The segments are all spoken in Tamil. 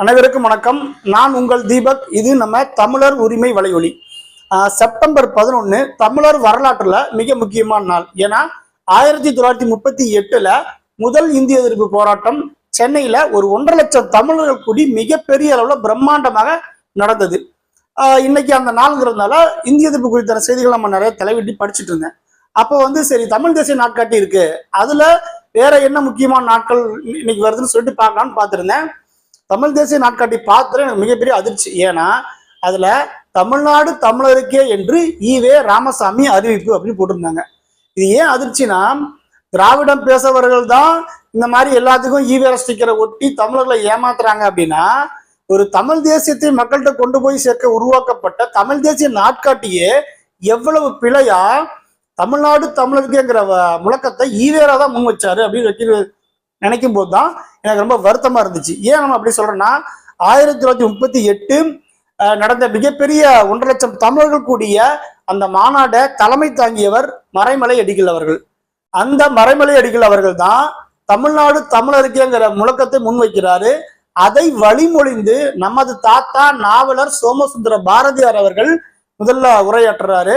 அனைவருக்கும் வணக்கம். நான் உங்கள் தீபக். இது நம்ம தமிழர் உரிமை வலையொலி. செப்டம்பர் பதினொன்னு தமிழர் வரலாற்றில் மிக முக்கியமான நாள். ஏன்னா ஆயிரத்தி தொள்ளாயிரத்தி முப்பத்தி எட்டுல முதல் இந்திய எதிர்ப்பு போராட்டம் சென்னையில ஒரு ஒன்றரை லட்சம் தமிழர்கள் கூடி மிகப்பெரிய அளவில் பிரம்மாண்டமாக நடந்தது. இன்னைக்கு அந்த நாளுங்கிறதுனால இந்திய எதிர்ப்பு குறித்தான செய்திகள் நம்ம நிறைய தலைவிட்டு படிச்சுட்டு இருந்தேன். அப்போ வந்து சரி தமிழ் தேசிய நாட்காட்டி இருக்கு. அதுல வேற என்ன முக்கியமான நாட்கள் இன்னைக்கு வருதுன்னு சொல்லிட்டு பார்க்கலாம்னு பார்த்திருந்தேன். தமிழ் தேசிய நாட்காட்டி பார்த்துட்டு எனக்கு மிகப்பெரிய அதிர்ச்சி. ஏன்னா அதுல தமிழ்நாடு தமிழருக்கே என்று ஈவே ராமசாமி அறிவிப்பு அப்படின்னு போட்டிருந்தாங்க. இது ஏன் அதிர்ச்சினா திராவிடம் பேசவர்கள் தான் இந்த மாதிரி எல்லாத்துக்கும் ஈவேர ஸ்டிக்கரை ஒட்டி தமிழர்களை ஏமாத்துறாங்க அப்படின்னா ஒரு தமிழ் தேசியத்தை மக்கள்கிட்ட கொண்டு போய் சேர்க்க உருவாக்கப்பட்ட தமிழ் தேசிய நாட்காட்டியே எவ்வளவு பிழையா தமிழ்நாடு தமிழருக்குங்கிற முழக்கத்தை ஈவேரா தான் முன் வச்சாரு அப்படின்னு வைக்கிறது நினைக்கும் போது தான் எனக்கு ரொம்ப வருத்தமா இருந்துச்சு. ஏன் நம்ம அப்படி சொல்றேன்னா ஆயிரத்தி தொள்ளாயிரத்தி முப்பத்தி எட்டு நடந்த மிகப்பெரிய ஒன்றரை லட்சம் தமிழர்கள் கூடிய அந்த மாநாடை தலைமை தாங்கியவர் மறைமலை அடிகள் அவர்கள். அந்த மறைமலை அடிகள் அவர்கள் தான் தமிழ்நாடு தமிழருக்கேங்கிற முழக்கத்தை முன்வைக்கிறாரு. அதை வழிமொழிந்து நமது தாத்தா நாவலர் சோமசுந்தர பாரதியார் அவர்கள் முதல்ல உரையாற்றுறாரு.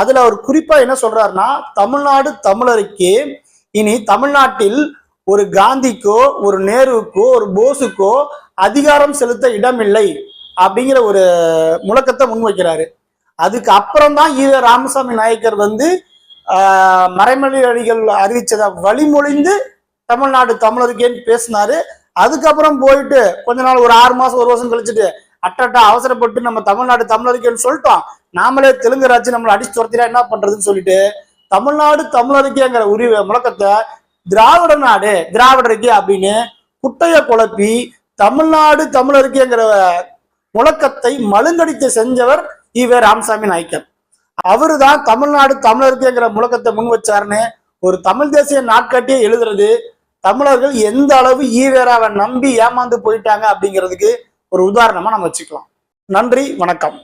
அதுல அவர் குறிப்பா என்ன சொல்றாருன்னா தமிழ்நாடு தமிழருக்கே இனி தமிழ்நாட்டில் ஒரு காந்திக்கோ ஒரு நேருக்கோ ஒரு போஸுக்கோ அதிகாரம் செலுத்த இடமில்லை அப்படிங்கிற ஒரு முழக்கத்தை முன்வைக்கிறாரு. அதுக்கு அப்புறம் தான் ஈவே ராமசாமி நாயக்கர் வந்து ஆஹ், மறைமலை அடிகள் அறிவிச்சதை வழிமொழிந்து தமிழ்நாடு தமிழருக்கேன்னு பேசினாரு. அதுக்கப்புறம் போயிட்டு கொஞ்ச நாள் ஒரு ஆறு மாசம் ஒரு வருஷம் கழிச்சுட்டு அட்டட்டா அவசரப்பட்டு நம்ம தமிழ்நாடு தமிழருக்கேன்னு சொல்லிட்டோம். நாமளே தெலுங்கு ராஜ்யம் நம்மளை அடிச்சு துரத்தினா என்ன பண்றதுன்னு சொல்லிட்டு தமிழ்நாடு தமிழருக்கேங்கிற உரிமை முழக்கத்தை திராவிட நாடு திராவிடருக்கு அப்படின்னு குட்டைய குழப்பி தமிழ்நாடு தமிழருக்குங்கிற முழக்கத்தை மழுங்கடித்து செஞ்சவர் ஈவே ராமசாமி நாயக்கர். அவரு தான் தமிழ்நாடு தமிழருக்குங்கிற முழக்கத்தை முன் வச்சாருன்னு ஒரு தமிழ் தேசிய நாட்காட்டியே எழுதுறது. தமிழர்கள் எந்த அளவு ஈவேராவை நம்பி ஏமாந்து போயிட்டாங்க அப்படிங்கிறதுக்கு ஒரு உதாரணமா நம்ம வச்சுக்கலாம். நன்றி வணக்கம்.